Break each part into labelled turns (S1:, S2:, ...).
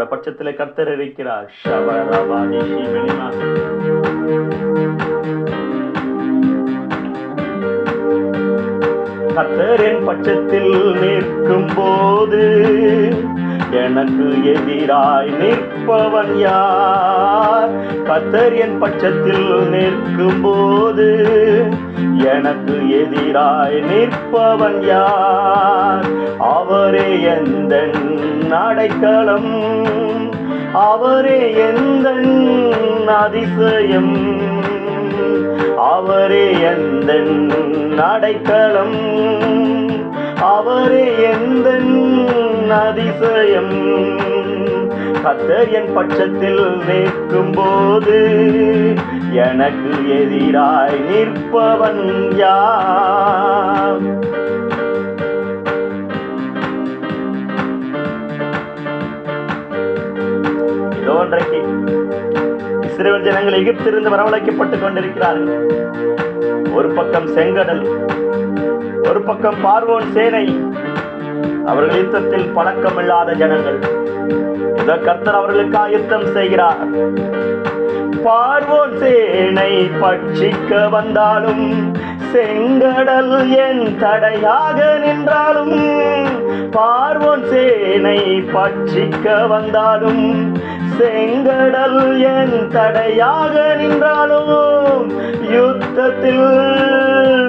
S1: நம்முடைய பட்சத்தில் கர்த்தர் இருக்கிறார் ஷபரபாதி கர்த்தரின் பட்சத்தில் நிற்கும் போது எனக்கு எதிராய் நிற்பவன் யார் கத்தர் என் பட்சத்தில் நிற்கும் போது எனக்கு எதிராய் நிற்பவன் யார்? அவரே எந்த அடைக்கலம்? அவரே எந்த அதிசயம்? அவரே எந்த அடைக்கலம்? அவரே எந்த அதிசயம்? கத்தர் என் பட்சத்தில் நிற்கும் போது எனக்கு எதிராய் நிற்பவன் யார்? இன்றைக்கு இஸ்ரேல் ஜனங்கள் எகிப்திலிருந்து வரவழைக்கப்பட்டுக் கொண்டிருக்கிறார்கள். ஒரு பக்கம் செங்கடல் ஒரு பக்கம் பார்வோன் சேனை. அவர்கள் யுத்தத்தில் பழக்கமில்லாத ஜனங்கள். கர்த்தர் அவர்களுக்கு ஆயத்தம் செய்கிறார். பார்வோன் சேனை பட்சிக்க வந்தாலும் செங்கடல் என் தடையாக நின்றாலும் பார்வோன் சேனை பட்சிக்க வந்தாலும் செங்கடல் என் தடையாக நின்றாலும் யுத்தத்தில்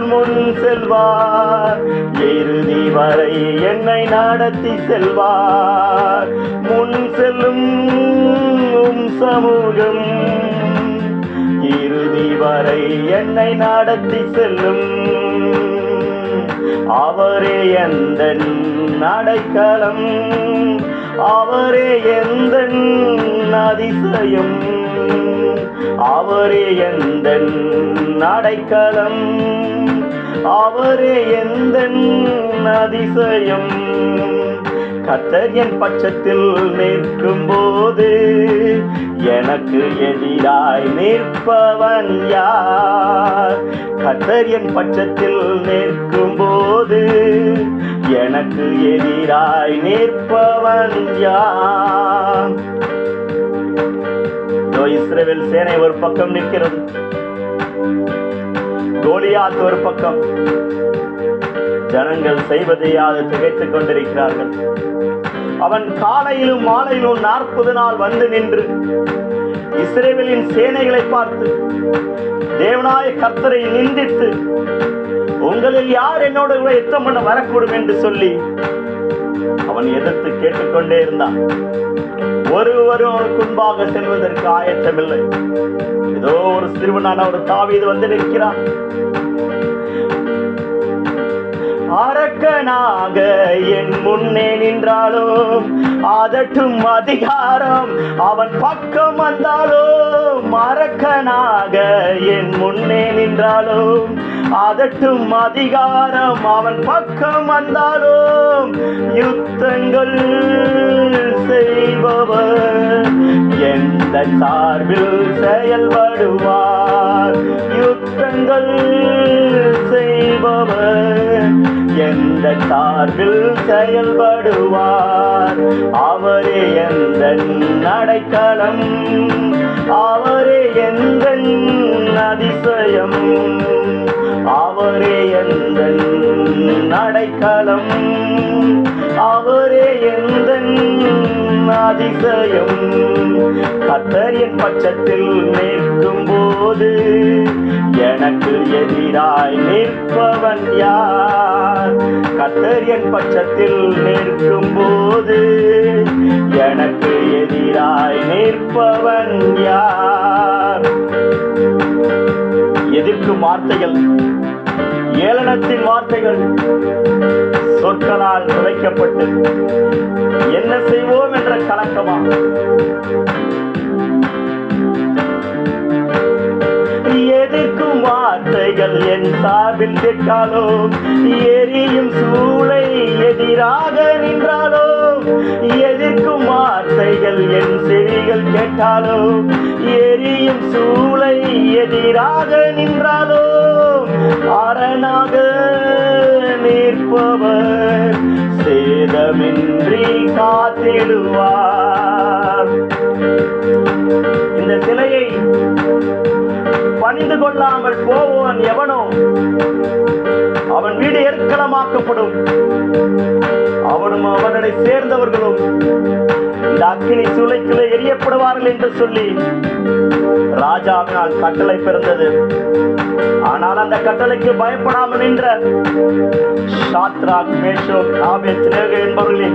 S1: முன் செல்வார். இறுதி வரை என்னை நடத்தி செல்வார். முன் செல்லும் உம் சமூகம். இறுதி வரை என்னை நடத்தி செல்லும். அவரே எந்த அடைக்கலம் அவரே எந்த அதிசயம்? அவரே எந்த அடைக்கலம்? அவரே எந்த அதிசயம்? கத்தர் என் பட்சத்தில் நிற்கும் போது எனக்கு எதிராய் நிற்பவன் யார்? கத்தர் என் பட்சத்தில் நிற்கும் போது எனக்கு எதிராய் நிற்பவன் யார்? இதோ சேனை ஒரு பக்கம் நிற்கிறது. கோலியாத் ஒரு பக்கம். ஜனங்கள் செய்வதையாது திகைத்துக் கொண்டிருக்கிறார்கள். அவன் காலையிலும் மாலையிலும் நாற்பது நாள் வந்து நின்று இஸ்ரேவேலின் சேனைகளை பார்த்து தேவனாய கர்த்தரை நிந்தித்து உங்களில் யார் என்னோட கூட யுத்தம் பண்ண வரக்கூடும் என்று சொல்லி அவன் எதிர்த்து கேட்டுக்கொண்டே இருந்தான். ஒருவரும் அவனுக்கு முன்பாக செல்வதற்கு ஆயத்தமில்லை. ஏதோ ஒரு சிறுவனான ஒரு தாவீது வந்து நிற்கிறான். அரக்கனாக என் முன்னே நின்றாலும் அதட்டும் அதிகாரம். அவன் பக்கம் வந்தாலும் மறக்கனாக என் முன்னே நின்றாலும் அதட்டும் அதிகாரம். அவன் பக்கம் வந்தாலும் யுத்தங்கள் செய்பவர். எந்த சார்பில் செயல்படுவார்? யுத்தங்கள் செய்பவர். எந்த சார்பில் செயல்படுவார்? அவரே எந்த அடைக்கலம்? அவரே எந்த அதிசயம்? அவரே எந்த அடைக்கலம்? அவரே எந்த அதிசயம்? கத்தர் பட்சத்தில் நிற்கும் போது எனக்கு எதிராய் நிற்பவன் யார்? கத்தர் என் பட்சத்தில் நிற்கும் போது எனக்கு எதிராய் நிற்பவன் யார்? எதிர்க்கும் வார்த்தைகள் ஏளனத்தின் வார்த்தைகள் சொற்களால் துளைக்கப்பட்டு என்ன செய்வோம் என்ற கலக்கமா? என் சார்பில் கேட்டாலோ எரியும் சூளை எதிராக நின்றாலோ எதிர்க்கும் வார்த்தைகள் என் செவிகள் கேட்டாலோ எரியும் சூளை எதிராக நின்றாலோ அரணாக நிற்பவர் சேதமின்றி காத்திடுவார். இந்த சிலையை பணிந்து கொள்ளாமல் போவன் எவனோ? அவன் வீடு ஏற்களமாக்கப்படும் அவனும் அவனை சேர்ந்தவர்களும் இந்த அக்கினி சூளைக்குள்ளே எரியப்படுவார்கள் என்று சொல்லி ராஜாவினால் கட்டளை பிறந்தது. ஆனால் அந்த கட்டளைக்கு பயப்படாமல் நின்ற ஷாத்ராக் மேஷோக் ஆபேத்நேகோ என்பவர்களே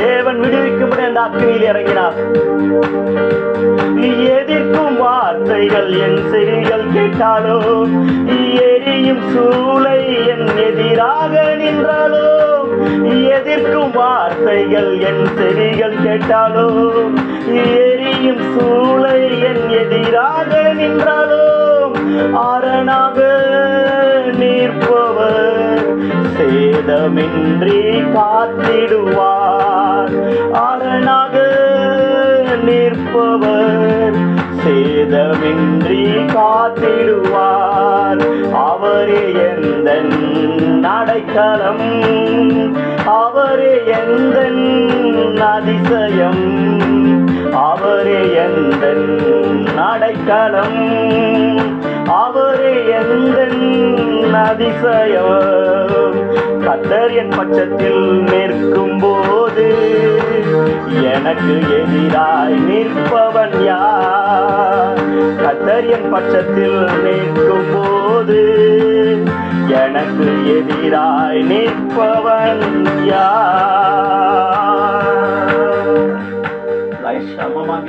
S1: தேவன் விடுவிக்கும்படி அந்த அக்னியில் இறங்கினார். எதிர்க்கும் வார்த்தைகள் என் செவிகள் கேட்டாலோ எரியும் சூளை என் எதிராக நின்றாலோ எதிர்க்கும் வார்த்தைகள் என் செவிகள் கேட்டாலோ எரியும் சூளை என் எதிராக நின்றாலோ அரணாக நிற்பவர். சேதமின்றி காத்திடுவார். அரணாக நிற்பவர். சேதமின்றி காத்திடுவார். அவரே எந்த நடைக்கலம் அவரே எந்த அதிசயம்? அவரே எந்த நடைக்கலம் அவரே எந்த அதிசயம்? கத்தர் என் பட்சத்தில் நிற்கும் போது எனக்கு எதிராய் நிற்பவன் யார்? கத்தரியன் பட்சத்தில் நிற்கும் போது எனக்கு எதிராய் நிற்பவன் யார்? சமமாக